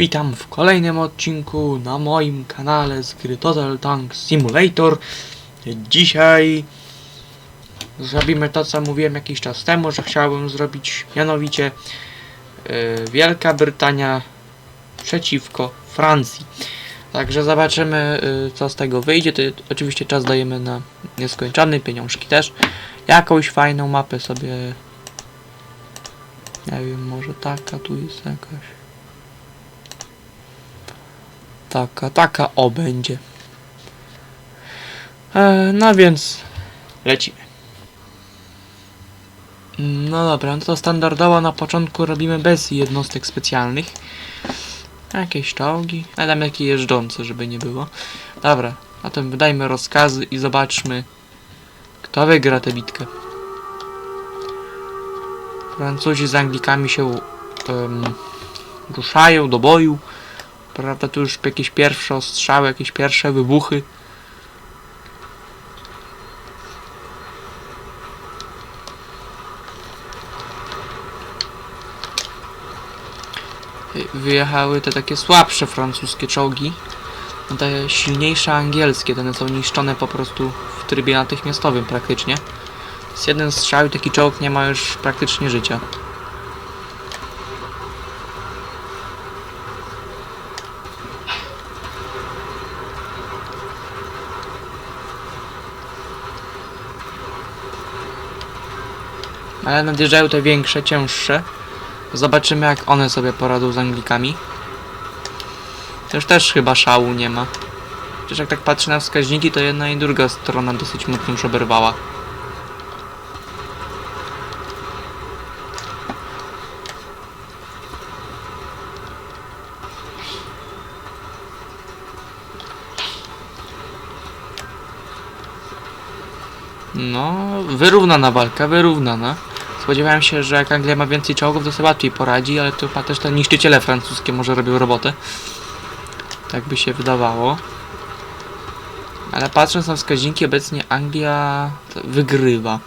Witam w kolejnym odcinku na moim kanale z gry Total Tank Simulator. Dzisiaj zrobimy to, co mówiłem jakiś czas temu, że chciałbym zrobić, mianowicie yy, Wielka Brytania przeciwko Francji. Także zobaczymy, yy, co z tego wyjdzie. To oczywiście czas dajemy na nieskończony, pieniążki też. Jakąś fajną mapę sobie. Nie wiem, może taka tu jest jakaś. Taka, taka o będzie. E, no więc lecimy. No dobra, no to standardowo na początku robimy bez jednostek specjalnych. Jakieś czołgi, a tam jakie jeżdżące, żeby nie było. Dobra, to wydajmy rozkazy i zobaczmy, kto wygra tę bitkę. Francuzi z Anglikami się em, ruszają do boju. Prawda, tu już jakieś pierwsze ostrzały, jakieś pierwsze wybuchy. Wy- Wyjechały te takie słabsze francuskie czołgi. No Te silniejsze angielskie, one są niszczone po prostu w trybie natychmiastowym praktycznie. Z jeden strzał i taki czołg nie ma już praktycznie życia. Ale nadjeżdżają te większe, cięższe. Zobaczymy jak one sobie poradzą z Anglikami. Już też chyba szału nie ma. Przecież jak tak patrzę na wskaźniki, to jedna i druga strona dosyć mocno już oberwała. No, wyrównana walka, wyrównana. Spodziewałem się, że jak Anglia ma więcej czołgów, to sobie łatwiej poradzi, ale tu chyba też te niszczyciele francuskie może robią robotę. Tak by się wydawało. Ale patrząc na wskaźniki, obecnie Anglia to wygrywa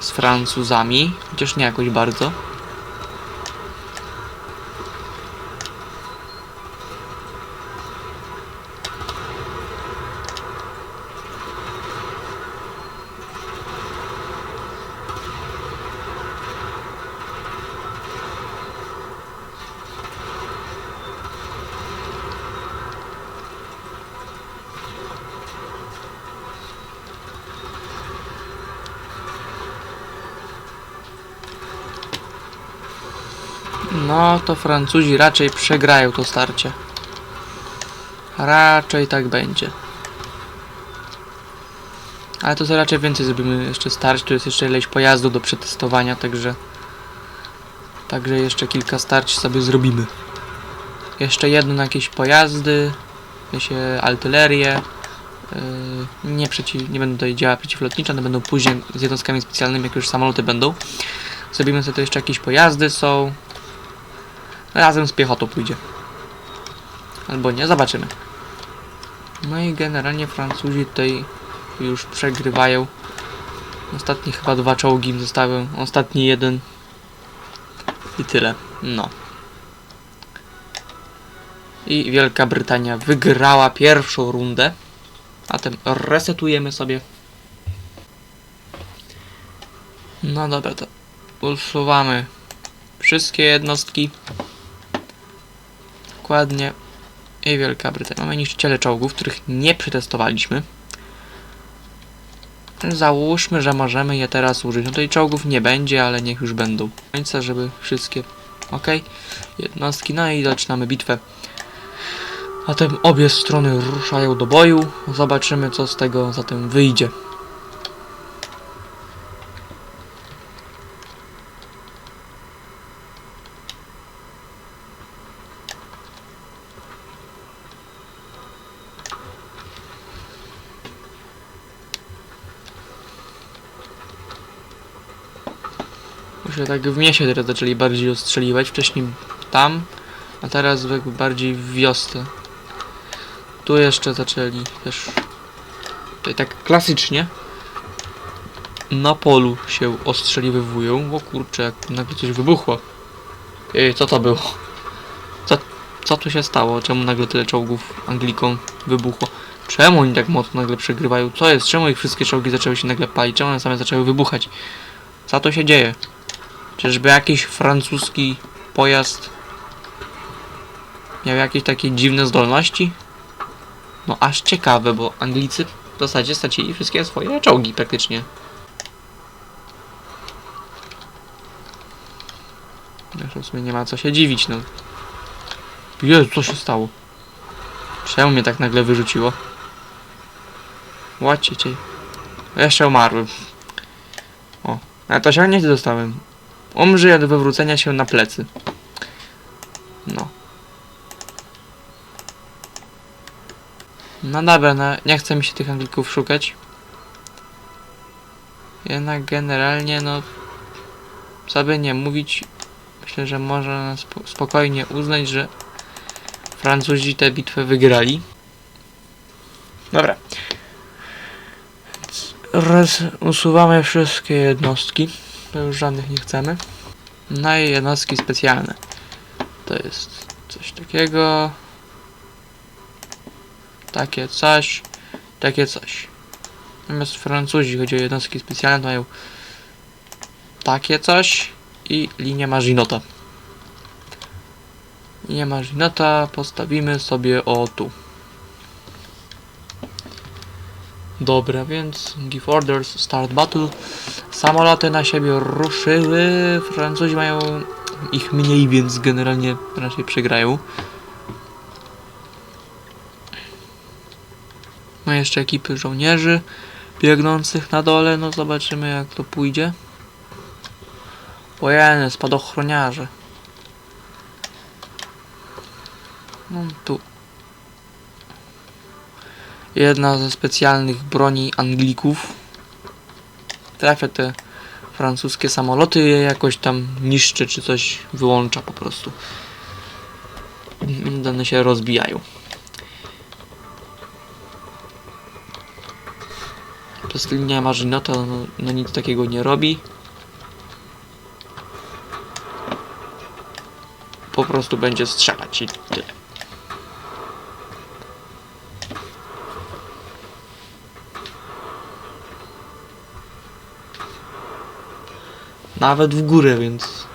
z Francuzami, chociaż nie jakoś bardzo. No to Francuzi raczej przegrają to starcie. Raczej tak będzie. Ale to sobie raczej więcej zrobimy jeszcze starć. Tu jest jeszcze ileś pojazdów do przetestowania, także. Także jeszcze kilka starć sobie zrobimy. Jeszcze jedno na jakieś pojazdy, się artylerię. Yy, nie, przeciw, nie będą tutaj działa przeciwlotnicze, one będą później z jednostkami specjalnymi, jak już samoloty będą. Zrobimy sobie to jeszcze jakieś pojazdy są. Razem z piechotą pójdzie. Albo nie, zobaczymy. No i generalnie Francuzi tutaj już przegrywają. Ostatnie chyba dwa czołgi im zostały. Ostatni jeden. I tyle. No. I Wielka Brytania wygrała pierwszą rundę. A tym resetujemy sobie. No dobra, to usuwamy wszystkie jednostki. Dokładnie. I Wielka Brytania. Mamy niszczyciele czołgów, których nie przetestowaliśmy. Załóżmy, że możemy je teraz użyć. No tutaj czołgów nie będzie, ale niech już będą. Końca, żeby wszystkie. Ok. Jednostki. No i zaczynamy bitwę. A tym obie strony ruszają do boju. Zobaczymy, co z tego zatem wyjdzie. Myślę, tak w mieście teraz zaczęli bardziej ostrzeliwać. Wcześniej tam, a teraz bardziej w wiosce. Tu jeszcze zaczęli też. Tutaj tak klasycznie. Na polu się ostrzeliwują. O kurczę, jak nagle coś wybuchło. Ej, co to było? Co tu się stało? Czemu nagle tyle czołgów Anglikom wybuchło? Czemu oni tak mocno nagle przegrywają? Co jest? Czemu ich wszystkie czołgi zaczęły się nagle palić? Czemu one same zaczęły wybuchać? Co tu się dzieje? Czyżby jakiś francuski pojazd miał jakieś takie dziwne zdolności? No aż ciekawe, bo Anglicy w zasadzie stracili wszystkie swoje czołgi praktycznie. Zresztą w sumie nie ma co się dziwić, no. Jezu, co się stało? Czemu mnie tak nagle wyrzuciło? Łacie cię. Jeszcze umarłem. O, ale to się nie dostałem. Umrzyj od wywrócenia się na plecy. No. No dobra, no, nie chce mi się tych Anglików szukać. Jednak generalnie, no, co by nie mówić, myślę, że można spo spokojnie uznać, że Francuzi tę bitwę wygrali. Dobra. Raz usuwamy wszystkie jednostki, bo już żadnych nie chcemy. No i jednostki specjalne. To jest coś takiego. Takie coś. Takie coś. Natomiast Francuzi, chodzi o jednostki specjalne, mają takie coś i linię Maginota. Linię Maginota postawimy sobie o tu. Dobra, więc give orders, start battle. Samoloty na siebie ruszyły. Francuzi mają ich mniej, więc generalnie raczej przegrają. Ma jeszcze ekipy żołnierzy biegnących na dole. No zobaczymy jak to pójdzie. Ojeny, spadochroniarze. No tu. Jedna ze specjalnych broni Anglików. Trafia te francuskie samoloty je jakoś tam niszczy czy coś wyłącza po prostu. One się rozbijają. Przez linia Maginota no, no nic takiego nie robi. Po prostu będzie strzelać i tyle. Nawet w górę, więc.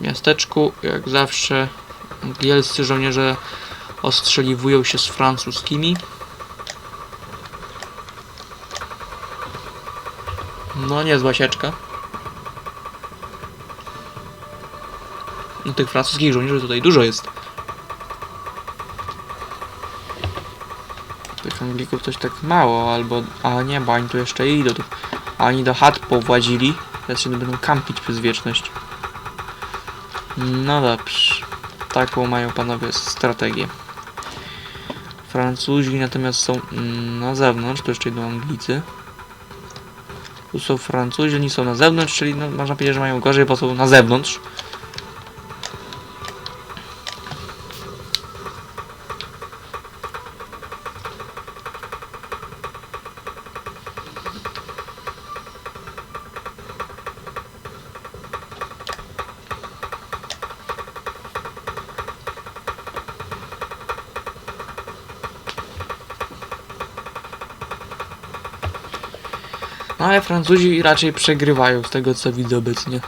Miasteczku, jak zawsze, angielscy żołnierze ostrzeliwują się z francuskimi. No, niezła sieczka. No tych francuskich żołnierzy tutaj dużo jest. Tych Anglików coś tak mało, albo... A nie, bo oni tu jeszcze idą. Tu. A oni do chat powładzili. Teraz się będą kampić przez wieczność. No dobrze. Taką mają panowie strategię. Francuzi natomiast są mm, na zewnątrz, tu jeszcze idą Anglicy. Są Francuzi, oni są na zewnątrz, czyli no, można powiedzieć, że mają gorzej, bo są na zewnątrz. No ale Francuzi raczej przegrywają z tego co widzę obecnie.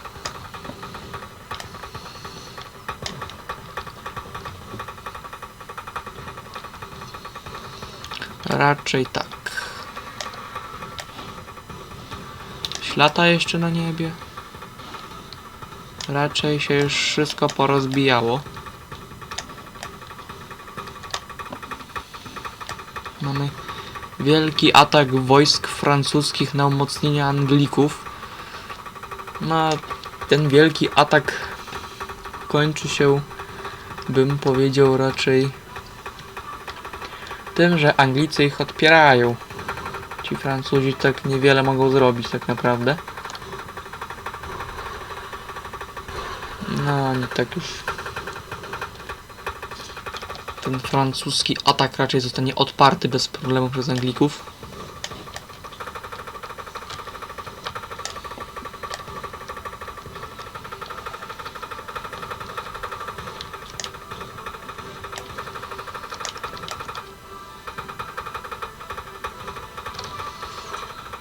Raczej tak. Ślata jeszcze na niebie. Raczej się już wszystko porozbijało. Mamy wielki atak wojsk francuskich na umocnienie Anglików. No, ten wielki atak kończy się, bym powiedział, raczej tym, że Anglicy ich odpierają. Ci Francuzi tak niewiele mogą zrobić tak naprawdę. No, oni tak już ten francuski atak raczej zostanie odparty bez problemu przez Anglików.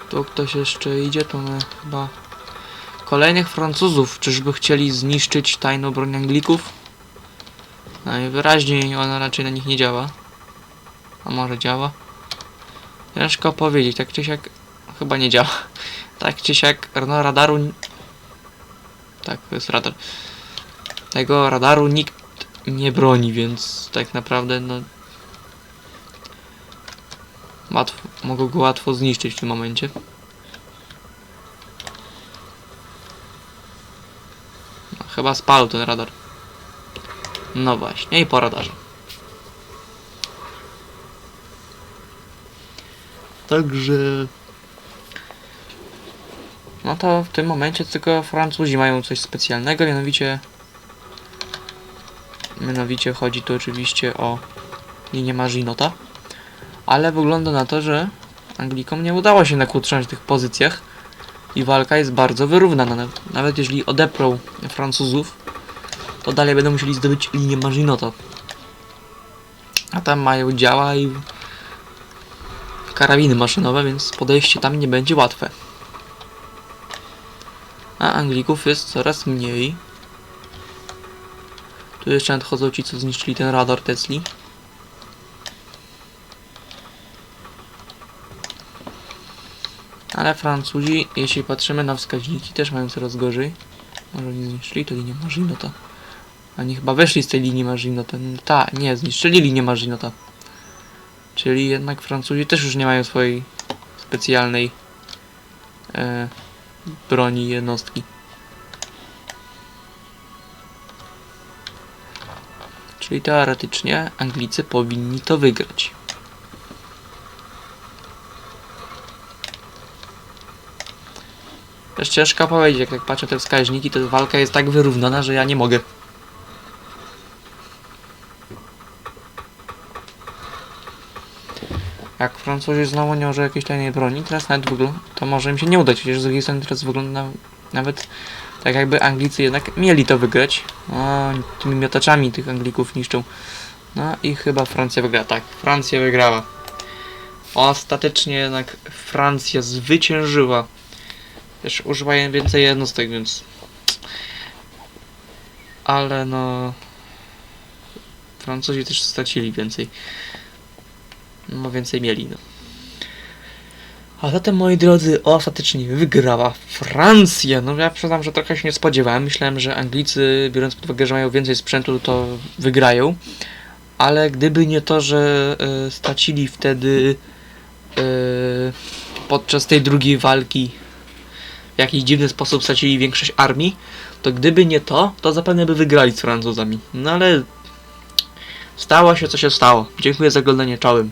Tu ktoś jeszcze idzie, to my chyba kolejnych Francuzów. Czyżby chcieli zniszczyć tajną broń Anglików? Najwyraźniej ona raczej na nich nie działa. A może działa? Ciężko powiedzieć, tak czy siak chyba nie działa. Tak czy siak no, radaru... Tak, to jest radar. Tego radaru nikt nie broni, więc tak naprawdę no... Łatwo, mogą go łatwo zniszczyć w tym momencie. No, chyba spalł ten radar. No właśnie, i po radarze. Także... No to w tym momencie tylko Francuzi mają coś specjalnego, mianowicie... Mianowicie chodzi tu oczywiście o linię Maginota. Ale wygląda na to, że Anglikom nie udało się nakłutrzać w tych pozycjach i walka jest bardzo wyrównana. Naw- Nawet jeżeli odeprą Francuzów, to dalej będą musieli zdobyć linię Maginota. A tam mają działa i karabiny maszynowe, więc podejście tam nie będzie łatwe. A Anglików jest coraz mniej. Tu jeszcze nadchodzą ci, co zniszczyli ten radar Tesli. Ale Francuzi, jeśli patrzymy na wskaźniki, też mają coraz gorzej. Może nie zniszczyli to linię Maginota. Oni chyba weszli z tej linii Maginota. Ta, nie, zniszczyli linię Maginota. Czyli jednak Francuzi też już nie mają swojej specjalnej e, broni jednostki. Czyli teoretycznie Anglicy powinni to wygrać. Też ciężko powiedzieć, jak tak patrzę te wskaźniki, to walka jest tak wyrównana, że ja nie mogę. Jak Francuzi znowu nie użyją jakiejś tajnej broni, teraz nawet wygląda, to może im się nie udać, chociaż z drugiej strony teraz wygląda na- nawet tak jakby Anglicy jednak mieli to wygrać. O, tymi miotaczami tych Anglików niszczą. No i chyba Francja wygrała. Tak, Francja wygrała. Ostatecznie jednak Francja zwyciężyła. Też używa więcej jednostek, więc... Ale no... Francuzi też stracili więcej. No więcej mieli, no. A zatem, moi drodzy, ostatecznie wygrała Francja. No ja przyznam, że trochę się nie spodziewałem. Myślałem, że Anglicy, biorąc pod uwagę, że mają więcej sprzętu, to wygrają. Ale gdyby nie to, że e, stracili wtedy e, podczas tej drugiej walki w jakiś dziwny sposób stracili większość armii, to gdyby nie to, to zapewne by wygrali z Francuzami. No ale stało się co się stało. Dziękuję za oglądanie, czołem.